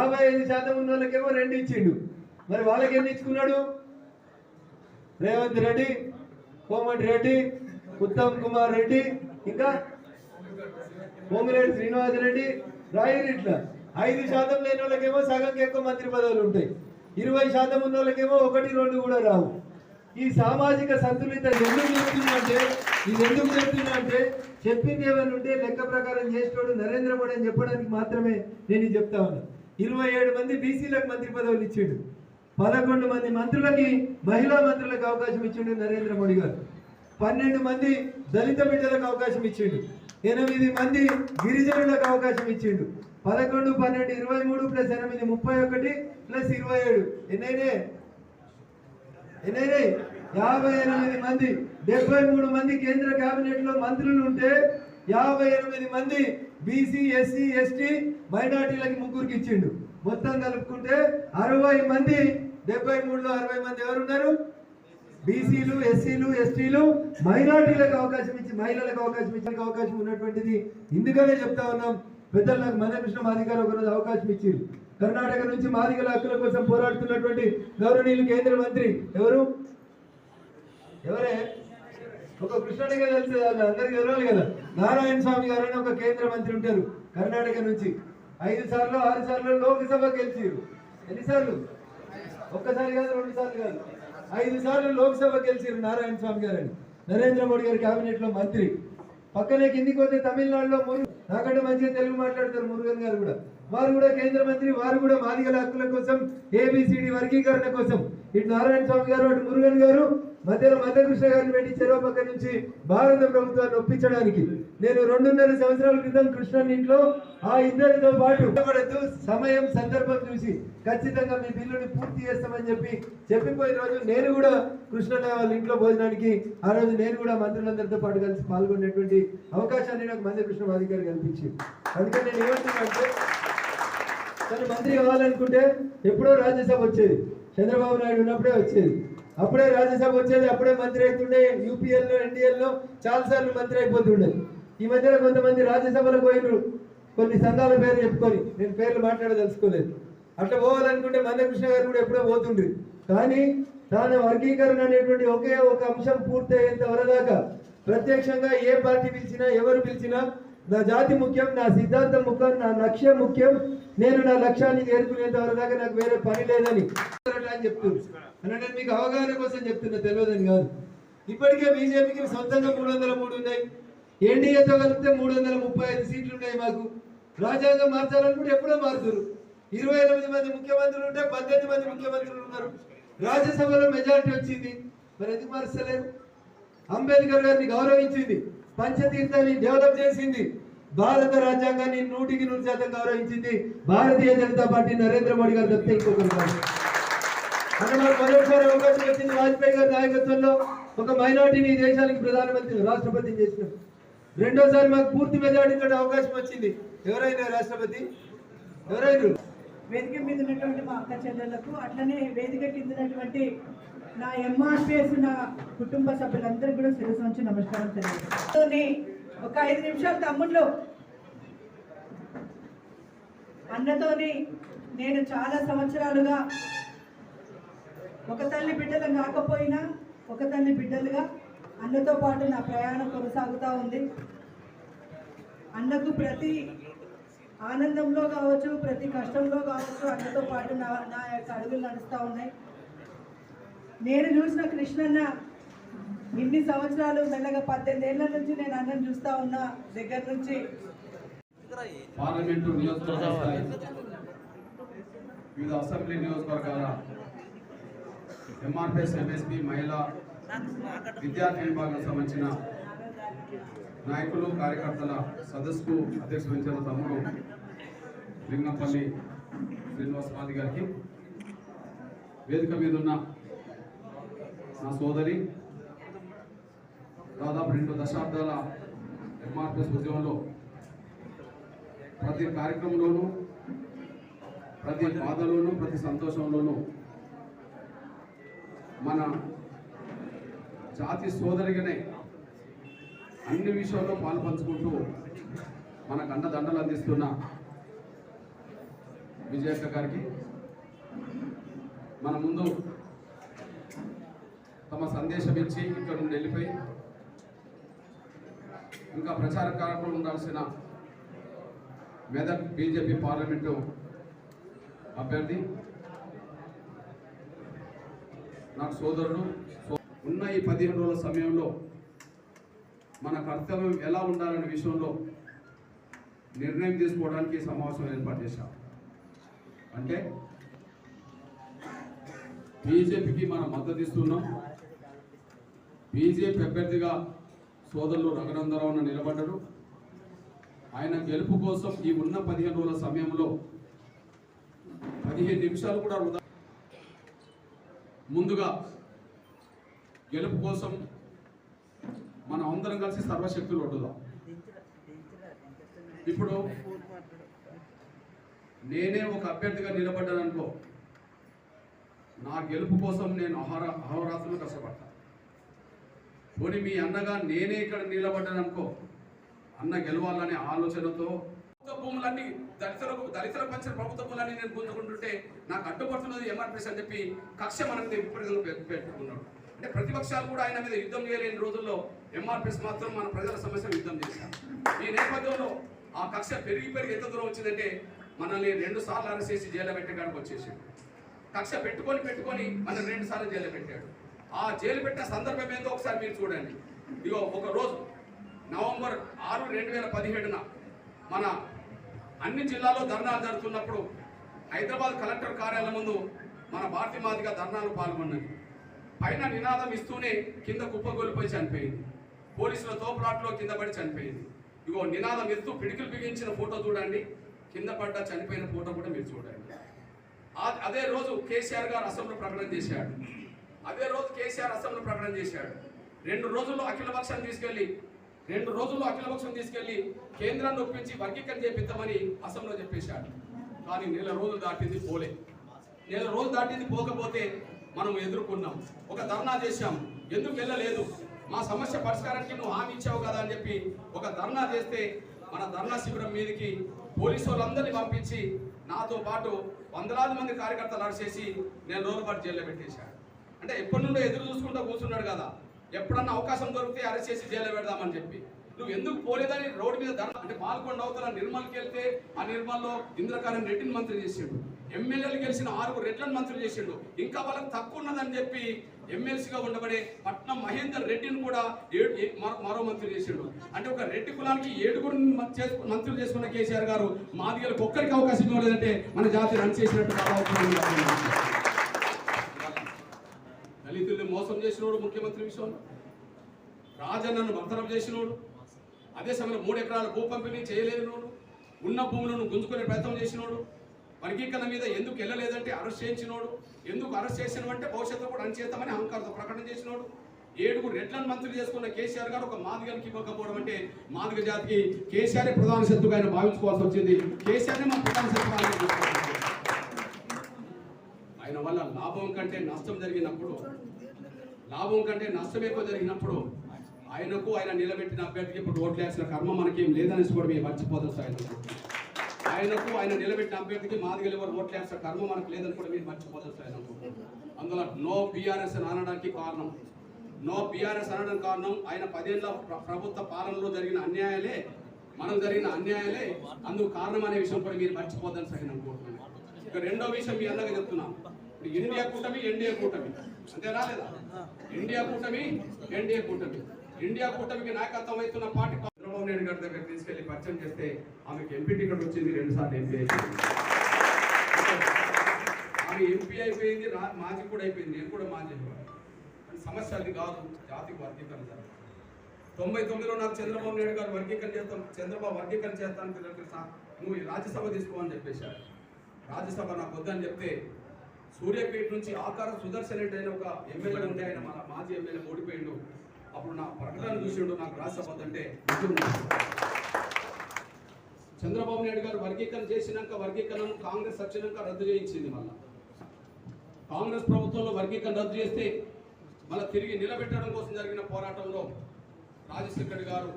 యాభై ఐదు శాతం ఉన్న వాళ్ళకేమో రెండు ఇచ్చిండు. మరి వాళ్ళకి ఎన్ని ఇచ్చుకున్నాడు? రేవంత్ రెడ్డి కోమటి రెడ్డి ఉత్తమ్ కుమార్ రెడ్డి ఇంకా కోమిరెడ్డి శ్రీనివాస్ రెడ్డి రాయిరిట్ల ఐదు శాతం లేని వాళ్ళకేమో సగంకి ఎక్కువ మంత్రి పదవులు ఉంటాయి. ఇరవై శాతం ఉన్న వాళ్ళకేమో ఒకటి రెండు కూడా రావు. ఈ సామాజిక సంతులిత ఎందుకు చెప్తుందంటే ఇది ఎందుకు చెప్తున్నా అంటే చెప్పింది ఏమైనా ఉంటే లెక్క ప్రకారం చేసేటోడు నరేంద్ర మోడీ అని చెప్పడానికి మాత్రమే నేను చెప్తా ఉన్నాను ఇరవై ఏడు మంది బీసీలకు మంత్రి పదవులు ఇచ్చిండు. పదకొండు మంది మంత్రులకి మహిళా మంత్రులకు అవకాశం ఇచ్చిండు నరేంద్ర మోడీ గారు. పన్నెండు మంది దళిత బిడ్డలకు అవకాశం ఇచ్చిండు. ఎనిమిది మంది గిరిజనులకు అవకాశం ఇచ్చిండు. పదకొండు పన్నెండు ఇరవై మూడు ప్లస్ ఎనిమిది ముప్పై ఒకటి ప్లస్ ఇరవై ఏడు. ఎన్నైనా ఎన్నైనా యాభై ఎనిమిది మంది. డెబ్బై మూడు మంది కేంద్ర కేబినెట్లో మంత్రులు ఉంటే యాభై ఎనిమిది మంది బీసీ ఎస్సీ ఎస్టీ మైనార్టీలకి ముగ్గురికి ఇచ్చిండు. మొత్తం కలుపుకుంటే అరవై మంది డెబ్బై మూడులో అరవై మంది ఎవరున్నారు? బీసీలు ఎస్సీలు ఎస్టీలు మైనార్టీలకు అవకాశం ఇచ్చి మహిళలకు అవకాశం ఇచ్చే అవకాశం ఉన్నటువంటిది ఇందుకనే చెప్తా ఉన్నాం. పెద్దలు నాకు మందకృష్ణ మాదిగారు ఒకరోజు అవకాశం ఇచ్చారు కర్ణాటక నుంచి మాదిగల హక్కుల కోసం పోరాడుతున్నటువంటి గౌరవనీయులు కేంద్ర మంత్రి ఎవరు? ఎవరే? ఒక కృష్ణుడిగా తెలుసు కదా, అందరికీ తెలియాలి కదా. నారాయణ స్వామి గారు అని ఒక కేంద్ర మంత్రి ఉంటారు కర్ణాటక నుంచి. ఐదు సార్లు ఆరు సార్లు లోక్సభ గెలిచారు. ఎన్నిసార్లు? ఒక్కసారి కాదు రెండు సార్లు కాదు. ఐదు సార్లు లోక్సభ గెలిచారు నారాయణ స్వామి గారని. నరేంద్ర మోడీ గారి కేబినెట్లో మంత్రి. పక్కనే కిందికి పోతే తమిళనాడులో మురు నాకంటే మంచిగా తెలుగు మాట్లాడతారు మురుగన్ గారు కూడా. వారు కూడా కేంద్ర మంత్రి వారు కూడా మాదిగల హక్కుల కోసం ఏబిసిడి వర్గీకరణ కోసం. ఇటు నారాయణ స్వామి గారు అటు మురుగన్ గారు మధ్యలో మధ్యకృష్ణ గారిని పెట్టి చెరువు పక్క నుంచి భారత ప్రభుత్వాన్ని ఒప్పించడానికి నేను రెండున్నర సంవత్సరాల క్రితం కృష్ణన్ ఇంట్లో ఆ ఇద్దరితో పాటు పడద్దు సమయం సందర్భం చూసి ఖచ్చితంగా మీ బిల్లుని పూర్తి చేస్తామని చెప్పి చెప్పిపోయిన రోజు నేను కూడా కృష్ణన్న వాళ్ళ ఇంట్లో భోజనానికి ఆ రోజు నేను కూడా మంత్రులందరితో పాటు కలిసి పాల్గొనేటువంటి అవకాశాన్ని నాకు మంత్రి కృష్ణ అధికారి కల్పించింది అందుకని నేను ఏమంటున్నానంటే తను మంత్రి కావాలనుకుంటే ఎప్పుడో రాజ్యసభ వచ్చేది. చంద్రబాబు నాయుడు ఉన్నప్పుడే వచ్చేది. అప్పుడే రాజ్యసభ వచ్చేది అప్పుడే మంత్రి అవుతుండే యూపీఎల్లో ఎన్డీఎల్లో చాలా సార్లు మంత్రి అయిపోతుండే. ఈ మధ్యలో కొంతమంది రాజ్యసభలో పోయినరు. కొన్ని సంఘాల పేరు చెప్పుకొని నేను పేర్లు మాట్లాడదలుచుకోలేదు. అట్లా పోవాలనుకుంటే మందకృష్ణ గారు కూడా ఎప్పుడో పోతుండ్రి. కానీ తాను వర్గీకరణ అనేటువంటి ఒకే ఒక అంశం పూర్తయ్యేంత వరదాకా ప్రత్యక్షంగా ఏ పార్టీ పిలిచినా ఎవరు పిలిచినా నా జాతి ముఖ్యం నా సిద్ధాంతం ముఖ్యం నా లక్ష్యం ముఖ్యం. నేను నా లక్ష్యాన్ని చేరుకునేంత వరదాకా నాకు వేరే పని లేదని అని చెప్తున్నారు అంటే మీకు అవగాహన కోసం చెప్తున్నా తెలియదని కాదు. ఇప్పటికే బీజేపీకి సొంతంగా మూడు వందల మూడు ఉన్నాయి. ఎన్డీఏతో కలిపితే మూడు వందల ముప్పై ఐదు సీట్లు ఉన్నాయి మాకు. రాజ్యాంగం మార్చాలనుకుంటే ఎప్పుడో మారుతురు. ఇరవై ఎనిమిది మంది ముఖ్యమంత్రులు ఉంటే పద్దెనిమిది మంది ముఖ్యమంత్రులు ఉన్నారు. రాజ్యసభలో మెజారిటీ వచ్చింది. మరి ఎందుకు మారుస్తలేరు? అంబేద్కర్ గారిని గౌరవించింది. పంచతీర్థాన్ని డెవలప్ చేసింది. భారత రాజ్యాంగాన్ని నూటికి నూరు శాతం గౌరవించింది భారతీయ జనతా పార్టీ నరేంద్ర మోడీ గారు తప్పితే ఇంకొకరు కాదు. అవకాశం వచ్చింది వాజ్పేయి గారి నాయకత్వంలో ఒక మైనార్టీని దేశానికి ప్రధానమంత్రి రాష్ట్రపతిని చేసినాం. రెండోసారి మాకు పూర్తి మెజార్టీ అవకాశం వచ్చింది. ఎవరైనా రాష్ట్రపతి? ఎవరైనా? వేదిక మీద ఉన్నటువంటి మా అక్క చెల్లెళ్ళకు అట్లనే వేదిక కింద ఉన్నటువంటి నా ఎంఆర్పిఎస్ నా కుటుంబ సభ్యులందరికీ కూడా శిరస్సు నుంచి నమస్కారం తెలియదు ఒక ఐదు నిమిషాలు తమ్ముళ్ళు. అన్నతోని నేను చాలా సంవత్సరాలుగా ఒక తల్లి బిడ్డలు కాకపోయినా ఒక తల్లి బిడ్డలుగా అన్నతో పాటు నా ప్రయాణం కొనసాగుతూ ఉంది. అన్నకు ప్రతి ఆనందంలో కావచ్చు ప్రతి కష్టంలో కావచ్చు అన్నతో పాటు నా నా యొక్క అడుగులు నడుస్తూ ఉన్నాయి. నేను చూసిన కృష్ణన్న ఇన్ని సంవత్సరాలు మెల్లగా పద్దెనిమిది ఏళ్ళ నుంచి నేను అన్నం చూస్తా ఉన్నా దగ్గర నుంచి. పార్లమెంటు నియోజకవర్గ వివిధ అసెంబ్లీ నియోజకవర్గాల ఎంఆర్పిఎస్ ఎంఎస్పి మహిళా విద్యార్థి విభాగం సంబంధించిన నాయకులు కార్యకర్తల సదస్సుకు అధ్యక్ష వహించిన తమ్ముడు లింగంపల్లి శ్రీనివాస్ మాది గారికి వేదిక మీద ఉన్న నా సోదరి దాదాపు రెండు దశాబ్దాల ఎంఆర్పిఎస్ ఉద్యమంలో ప్రతి కార్యక్రమంలోనూ ప్రతి బాధలోనూ ప్రతి సంతోషంలోనూ మన జాతి సోదరిగానే అన్ని విషయాల్లో పాలు పంచుకుంటూ మనకు అండదండలు అందిస్తున్న విజయక్క గారికి మన ముందు తమ సందేశం ఇచ్చి ఇక్కడ నుండి వెళ్ళిపోయి ఇంకా ప్రచార కార్యక్రమం ఉండాల్సిన మెదక్ బీజేపీ పార్లమెంటు అభ్యర్థి నాకు సోదరుడు సో- ఉన్న ఈ పదిహేను రోజుల సమయంలో మన కర్తవ్యం ఎలా ఉండాలనే విషయంలో నిర్ణయం తీసుకోవడానికి సమావేశం ఏర్పాటు చేశాం. అంటే బీజేపీకి మనం మద్దతు ఇస్తున్నాం. బీజేపీ అభ్యర్థిగా సోదరులు రఘునందరావును నిలబడ్డరు. ఆయన గెలుపు కోసం ఈ ఉన్న పదిహేను రోజుల సమయంలో పదిహేను నిమిషాలు కూడా వృధా ముందుగా గెలుపు కోసం మనం అందరం కలిసి సర్వశక్తులు ఒడ్డుదాం ఇప్పుడు నేనే ఒక అభ్యర్థిగా నిలబడ్డాననుకో నా గెలుపు కోసం నేను అహరా అహోరాత్రులు కష్టపడతాను పోనీ మీ అన్నగా నేనే ఇక్కడ నిలబడ్డాను అనుకో అన్న గెలవాలనే ఆలోచనతో ప్రభుత్వ భూములన్నీ దళితులకు దళితుల పంచిన ప్రభుత్వ భూములన్నీ నేను గుంజుకుంటుంటే నాకు అడ్డుపడుతున్నది ఎంఆర్పీఎస్ అని చెప్పి కక్ష మన మీద విపరీతంగా పె- పెట్టుకున్నాడు అంటే ప్రతిపక్షాలు కూడా ఆయన మీద యుద్ధం చేయలేని రోజుల్లో ఎంఆర్పీఎస్ మాత్రం మన ప్రజల సమస్యలు యుద్ధం చేశారు. ఈ నేపథ్యంలో ఆ కక్ష పెరిగి పెరిగి ఎంత దూరం వచ్చిందంటే మనల్ని రెండు సార్లు అరెస్ట్ చేసి జైలు పెట్టే కాడికి వచ్చేసాడు. కక్ష పెట్టుకొని పెట్టుకొని మనం రెండు సార్లు జైలు పెట్టాడు. ఆ జైలు పెట్టిన సందర్భం ఏందో ఒకసారి మీరు చూడండి. ఇగో ఒక రోజు నవంబర్ ఆరు రెండు వేల పదిహేడున మన అన్ని జిల్లాలో ధర్నాలు జరుగుతున్నప్పుడు హైదరాబాద్ కలెక్టర్ కార్యాలయం ముందు మన భారతీయ మాదిగా ధర్నాలు పాల్గొన్నది. పైన నినాదం ఇస్తూనే కింద కుప్పగొలిపోయి చనిపోయింది. పోలీసుల తోపులాట్లో కింద పడి చనిపోయింది. ఇగో నినాదం ఇస్తూ పిడికిలు బిగించిన ఫోటో చూడండి. కింద పడ్డ చనిపోయిన ఫోటో కూడా మీరు చూడండి. అదే రోజు కేసీఆర్ గారు అసెంబ్లీ ప్రకటన చేశాడు. అదే రోజు కేసీఆర్ అసెంబ్లీ ప్రకటన చేశాడు. రెండు రోజుల్లో అఖిల పక్షాన్ని తీసుకెళ్ళి రెండు రోజుల్లో అఖిల పక్షం తీసుకెళ్ళి కేంద్రాన్ని ఒప్పించి వర్గీకరణ చేపిద్దామని అసెంబ్లీలో చెప్పేశాడు. కానీ నెల రోజులు దాటింది పోలే. నెల రోజులు దాటింది పోకపోతే మనం ఎదుర్కొన్నాం. ఒక ధర్నా చేశాం. ఎందుకు వెళ్ళలేదు? మా సమస్య పరిష్కారానికి నువ్వు హామీ ఇచ్చావు కదా అని చెప్పి ఒక ధర్నా చేస్తే మన ధర్నా శిబిరం మీదకి పోలీసు వాళ్ళందరినీ పంపించి నాతో పాటు వందలాది మంది కార్యకర్తలు అరిచేసి నేను రోజుపాటు జైల్లో పెట్టేశాను అంటే ఎప్పటి నుండో ఎదురు చూసుకుంటూ కూర్చున్నాడు కదా. ఎప్పుడన్నా అవకాశం దొరికితే అరెస్ట్ చేసి జైల్లో పెడదామని చెప్పి. నువ్వు ఎందుకు పోలేదని రోడ్డు మీద ధర్నా అంటే పాల్గొండ అవతల నిర్మల్కి వెళ్తే ఆ నిర్మల్లో ఇంద్రకరణ్ రెడ్డిని మంత్రి చేసిండు. ఎమ్మెల్యేలు గెలిచిన ఆరుగురు రెడ్లను మంత్రి చేసిండు. ఇంకా వాళ్ళకి తక్కువ ఉన్నదని చెప్పి ఎమ్మెల్సీగా ఉండబడే పట్నం మహేందర్ రెడ్డిని కూడా ఏడు మరో- మంత్రి చేసిండు. అంటే ఒక రెడ్డి కులానికి ఏడుగురు మంత్రులు చేసుకున్న కేసీఆర్ గారు మాదిగలకు ఒక్కరికి అవకాశం ఇవ్వలేదంటే మన జాతి రన్ చేసినట్టు మోసం చేసినోడు ముఖ్యమంత్రి విషయంలో రాజన్నను మంతరం చేసినోడు అదే సమయంలో మూడు ఎకరాల భూ పంపిణీ చేయలేనోడు ఉన్న భూములను గుంజుకునే ప్రయత్నం చేసినోడు వర్గీకరణ మీద ఎందుకు వెళ్ళలేదంటే అరెస్ట్ చేయించినోడు ఎందుకు అరెస్ట్ చేసినవంటే భవిష్యత్తులో కూడా అనిచేస్తామని అహంకారంతో ప్రకటన చేసినోడు. ఏడుగురు రెడ్లను మంత్రి చేసుకున్న కేసీఆర్ గారు ఒక మాదిగానికి ఇవ్వకపోవడం అంటే మాదిగ జాతికి కేసీఆర్ ప్రధాన శత్రుగా ఆయన భావించుకోవాల్సి వచ్చింది. కేసీఆర్ మా ప్రధాన శత్రుగా ఆయన వల్ల లాభం కంటే నష్టం జరిగినప్పుడు లాభం కంటే నష్టం ఎక్కువ జరిగినప్పుడు ఆయనకు ఆయన నిలబెట్టిన అభ్యర్థికి ఇప్పుడు ఓట్లు వేసిన కర్మ మనకి లేదనేసి కూడా మేము మర్చిపోతాం సార్ ఆయనకు. ఆయన నిలబెట్టిన అభ్యర్థికి మాదిగలు ఎవరు ఓట్లు వేసిన కర్మ మనకు లేదని కూడా మీరు మర్చిపోతాం సార్ అందులో నో బీఆర్ఎస్ అని అనడానికి కారణం. నో బీఆర్ఎస్ అనడం కారణం ఆయన పదేళ్ళ ప్రభుత్వ పాలనలో జరిగిన అన్యాయాలే మనం జరిగిన అన్యాయాలే. అందుకు కారణం అనే విషయం కూడా మీరు మర్చిపోద్దని సార్ నేను అనుకుంటున్నాను. ఇక రెండో విషయం మీ అన్నగా చెప్తున్నాను. ఇప్పుడు ఇండియా కూటమి ఎన్డీఏ కూటమి. అంతేనా లేదా? ఇండియా కూటమి ఎన్డీఏ కూటమి. ఇండియా కూటమికి నాయకత్వం అవుతున్న పార్టీ చంద్రబాబు నాయుడు గారి దగ్గర తీసుకెళ్ళి పరిచయం చేస్తే ఆమెకి ఎంపీ టికెట్ వచ్చింది రెండు సార్లు ఎంపీ ఆమె ఎంపీ అయిపోయింది మాజీ కూడా అయిపోయింది నేను కూడా మాజీ అయిపోయాను. సమస్య అది కాదు జాతికి వర్గీకరణ జరగాలి తొంభై తొమ్మిదిలో నాకు చంద్రబాబు నాయుడు గారు వర్గీకరణ చేస్తాం చంద్రబాబు వర్గీకరణ చేస్తాను తెలుసా నువ్వు ఈ రాజ్యసభ తీసుకో అని చెప్పేశారు. రాజ్యసభ నాకు వద్దని చెప్తే సూర్యాపేట నుంచి ఆకారం సుదర్శన్ రెడ్డి అయిన ఒక ఎమ్మెల్యే ఉండే ఆయన మన మాజీ ఎమ్మెల్యే ఓడిపోయిండు. అప్పుడు నా ప్రకటన చూసిండు నాకు రాజ్యసభ వద్దంటే చంద్రబాబు నాయుడు గారు వర్గీకరణ చేసినాక వర్గీకరణను కాంగ్రెస్ వచ్చినాక రద్దు చేయించింది మళ్ళా. కాంగ్రెస్ ప్రభుత్వంలో వర్గీకరణ రద్దు చేస్తే మళ్ళీ తిరిగి నిలబెట్టడం కోసం జరిగిన పోరాటంలో రాజశేఖర్ గారు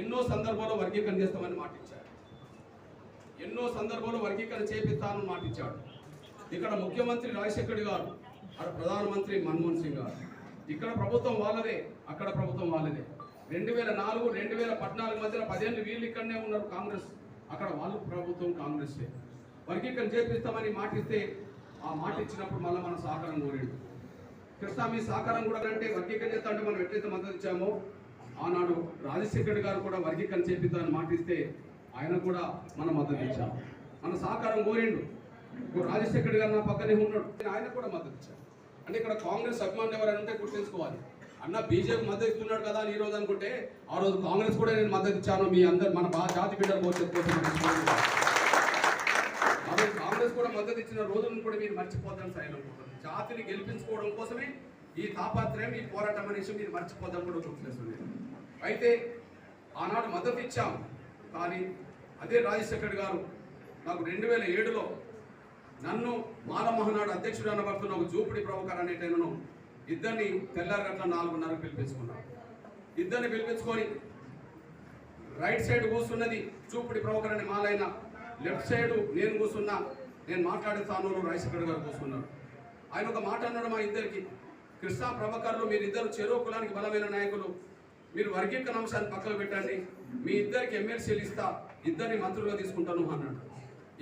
ఎన్నో సందర్భాల్లో వర్గీకరణ చేస్తామని మాట ఇచ్చారు ఎన్నో సందర్భాల్లో వర్గీకరణ చేపిస్తానని మాటిచ్చాడు. ఇక్కడ ముఖ్యమంత్రి రాజశేఖర్ గారు అక్కడ ప్రధానమంత్రి మన్మోహన్ సింగ్ గారు. ఇక్కడ ప్రభుత్వం వాళ్ళదే అక్కడ ప్రభుత్వం వాళ్ళదే. రెండు వేల నాలుగు రెండు వేల పద్నాలుగు మధ్యన పదిహేను వీళ్ళు ఇక్కడనే ఉన్నారు కాంగ్రెస్. అక్కడ వాళ్ళు ప్రభుత్వం కాంగ్రెస్. వర్గీకరణ చేపిస్తామని మాటిస్తే ఆ మాట ఇచ్చినప్పుడు మళ్ళీ మన సహకారం కోరిండు. కృష్ణ మీ సహకారం కూడా అంటే వర్గీకరణ చేస్తా అంటే మనం ఎట్లయితే మద్దతు ఇచ్చామో ఆనాడు రాజశేఖర్ గారు కూడా వర్గీకరణ చేపిద్దామని మాటిస్తే ఆయన కూడా మనం మద్దతు ఇచ్చాం మన సహకారం కోరిండు. రాజశేఖర్ గారు నా పక్కనే ఉన్నాడు. నేను ఆయన కూడా మద్దతు అంటే ఇక్కడ కాంగ్రెస్ అభిమానులు ఎవరైనా ఉంటే గుర్తుంచుకోవాలి. అన్న బీజేపీ మద్దతు ఇస్తున్నాడు కదా అని ఈ రోజు అనుకుంటే ఆ రోజు కాంగ్రెస్ కూడా నేను మద్దతు ఇచ్చాను. మీ అందరు మన బా జాతి బిడ్డల కోసం కాంగ్రెస్ కూడా మద్దతు ఇచ్చిన రోజులను కూడా మీరు మర్చిపోతాను సార్ అనుకుంటున్నాను. జాతిని గెలిపించుకోవడం కోసమే ఈ తాపాత్రయం ఈ పోరాటం అనేసి మీరు మర్చిపోతాం కూడా గుర్తులేస్తుంది అయితే ఆనాడు మద్దతు ఇచ్చాము కానీ అదే రాజశేఖర్ గారు నాకు రెండు వేల ఏడులో నన్ను మాలమహనాడు అధ్యక్షుడు అనబడుతున్న ఒక జూపిడి ప్రభాకర్ అనేటైనను ఇద్దరిని తెల్లారి గంటల నాలుగున్నరకు పిలిపించుకున్నాను. ఇద్దరిని పిలిపించుకొని రైట్ సైడ్ కూర్చున్నది చూపుడి ప్రభుకర్ అని మాలైన లెఫ్ట్ సైడ్ నేను కూర్చున్నా నేను మాట్లాడే స్థానంలో రాజశేఖర్ గారు కూర్చున్నాడు ఆయన ఒక మాట అన్నాడు మా ఇద్దరికి కృష్ణా ప్రభకర్లు మీరిద్దరు చెరువు కులానికి బలమైన నాయకులు. మీరు వర్గీకరణ అంశాన్ని పక్కన పెట్టండి. మీ ఇద్దరికి ఎమ్మెల్సీలు ఇస్తా ఇద్దరిని మంత్రులుగా తీసుకుంటాను అన్నాడు.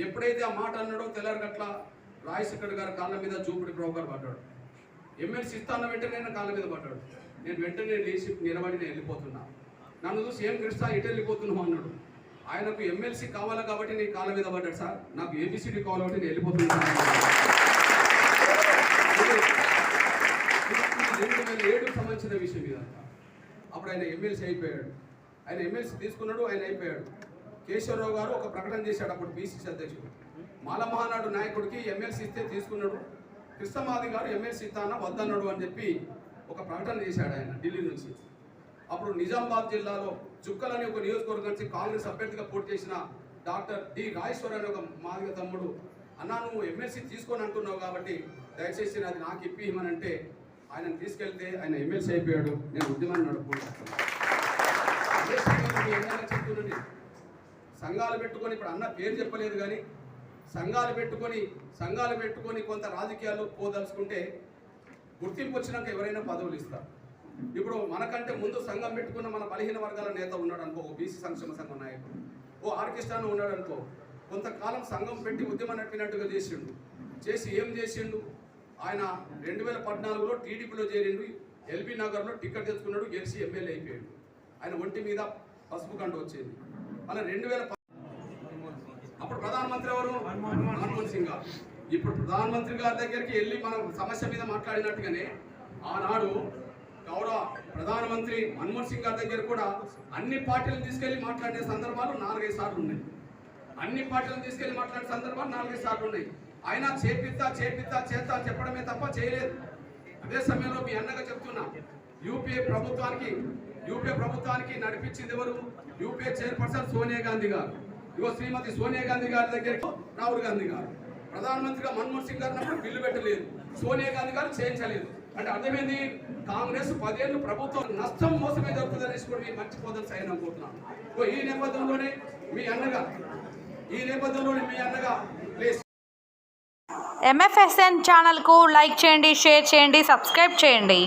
ఎప్పుడైతే ఆ మాట అన్నాడో తెల్లారగట్ల రాజశేఖర్ గారు కాళ్ళ మీద చూపుడు బ్రోకర్ పడ్డాడు. ఎమ్మెల్సీ ఇస్తాన్న వెంటనే ఆయన కాళ్ళ మీద పడ్డాడు. నేను వెంటనే లేచి నిలబడి నేను వెళ్ళిపోతున్నా. నన్ను చూసి ఏం కృష్ణ ఇటు వెళ్ళిపోతున్నావు? అన్నాడు. ఆయనకు ఎమ్మెల్సీ కావాలి కాబట్టి నేను కాళ్ళ మీద పడ్డాడు సార్. నాకు ఏబిసిడి కావాలి కాబట్టి నేను వెళ్ళిపోతున్నాను రెండు వేల ఏడుకు సంబంధించిన విషయం ఇదంతా. అప్పుడు ఆయన ఎమ్మెల్సీ అయిపోయాడు. ఆయన ఎమ్మెల్సీ తీసుకున్నాడు ఆయన అయిపోయాడు. కేశవరావు గారు ఒక ప్రకటన చేశాడు అప్పుడు బీసీసీ అధ్యక్షుడు. మాలమహానాడు నాయకుడికి ఎమ్మెల్సీ ఇస్తే తీసుకున్నాడు. కృష్ణమాది గారు ఎమ్మెల్సీ ఇస్తానా వద్దన్నాడు అని చెప్పి ఒక ప్రకటన చేశాడు ఆయన ఢిల్లీ నుంచి. అప్పుడు నిజామాబాద్ జిల్లాలో చుక్కలని ఒక నియోజకవర్గం నుంచి కాంగ్రెస్ అభ్యర్థిగా పోటీ చేసిన డాక్టర్ డి రాజేశ్వర్ అనే ఒక మాదిగ తమ్ముడు అన్నా నువ్వు ఎమ్మెల్సీ తీసుకొని అంటున్నావు కాబట్టి దయచేసి అది నాకు ఇప్పి ఇమ్మనంటే ఆయనను తీసుకెళ్తే ఆయన ఎమ్మెల్సీ అయిపోయాడు. నేను ఉద్యమాన్ని నడుపుకుంటాను చెప్తున్నాను సంఘాలు పెట్టుకొని ఇప్పుడు అన్న పేరు చెప్పలేదు కానీ సంఘాలు పెట్టుకొని సంఘాలు పెట్టుకొని కొంత రాజకీయాల్లో పోదలుచుకుంటే గుర్తింపు వచ్చినాక ఎవరైనా పదవులు ఇస్తారు. ఇప్పుడు మనకంటే ముందు సంఘం పెట్టుకున్న మన బలహీన వర్గాల నేత ఉన్నాడు అనుకో ఓ బీసీ సంక్షేమ సంఘం నాయకుడు ఓ ఆర్కెస్ట్రాను ఉన్నాడు అనుకో కొంతకాలం సంఘం పెట్టి ఉద్యమం నడిపినట్టుగా చేసిండు. చేసి ఏం చేసిండు? ఆయన రెండు వేల పద్నాలుగులో టీడీపీలో చేరిండు ఎల్బీ నగర్లో టికెట్ తెచ్చుకున్నాడు గెలిచి ఎమ్మెల్యే అయిపోయాడు. ఆయన ఒంటి మీద పసుపు కండు వచ్చేది. అలా రెండు వేల అప్పుడు ప్రధానమంత్రి ఎవరు? మన్మోహన్ సింగ్. గారు ఇప్పుడు ప్రధానమంత్రి గారి దగ్గరికి వెళ్ళి మనం సమస్య మీద మాట్లాడినట్టుగానే ఆనాడు గౌరవ ప్రధానమంత్రి మన్మోహన్ సింగ్ గారి దగ్గర కూడా అన్ని పార్టీలను తీసుకెళ్ళి మాట్లాడే సందర్భాలు నాలుగైదు సార్లు ఉన్నాయి. అన్ని పార్టీలను తీసుకెళ్ళి మాట్లాడే సందర్భాలు నాలుగైదు సార్లు ఉన్నాయి. ఆయన చేపిస్తా చేపిస్తా చేస్తా చెప్పడమే తప్ప చేయలేదు. అదే సమయంలో మీ అన్నగా చెప్తున్నా యూపీఏ ప్రభుత్వానికి యూపీఏ ప్రభుత్వానికి నడిపించింది ఎవరు? యూపీఏ చైర్పర్సన్ సోనియా గాంధీ గారు ఇగో శ్రీమతి సోనియా గాంధీ గారి దగ్గరికి రాహుల్ గాంధీ గారు. ప్రధానమంత్రిగా మన్మోహన్ సింగ్ గారు బిల్లు పెట్టలేదు. సోనియా గాంధీ గారు చేయించలేదు. అంటే అర్థమైంది కాంగ్రెస్ పదేళ్ళు ప్రభుత్వం నష్టం మోసమే జరుగుతుంది అనేసి కూడా మీరు మర్చిపోదని సైన్ అనుకుంటున్నాను. ఈ నేపథ్యంలోనే మీ అన్నగా ఈ నేపథ్యంలోనే మీ అన్నగా ప్లీజ్ ఎంఎఫ్ఎస్ఎన్ ఛానల్కు లైక్ చేయండి షేర్ చేయండి సబ్స్క్రైబ్ చేయండి.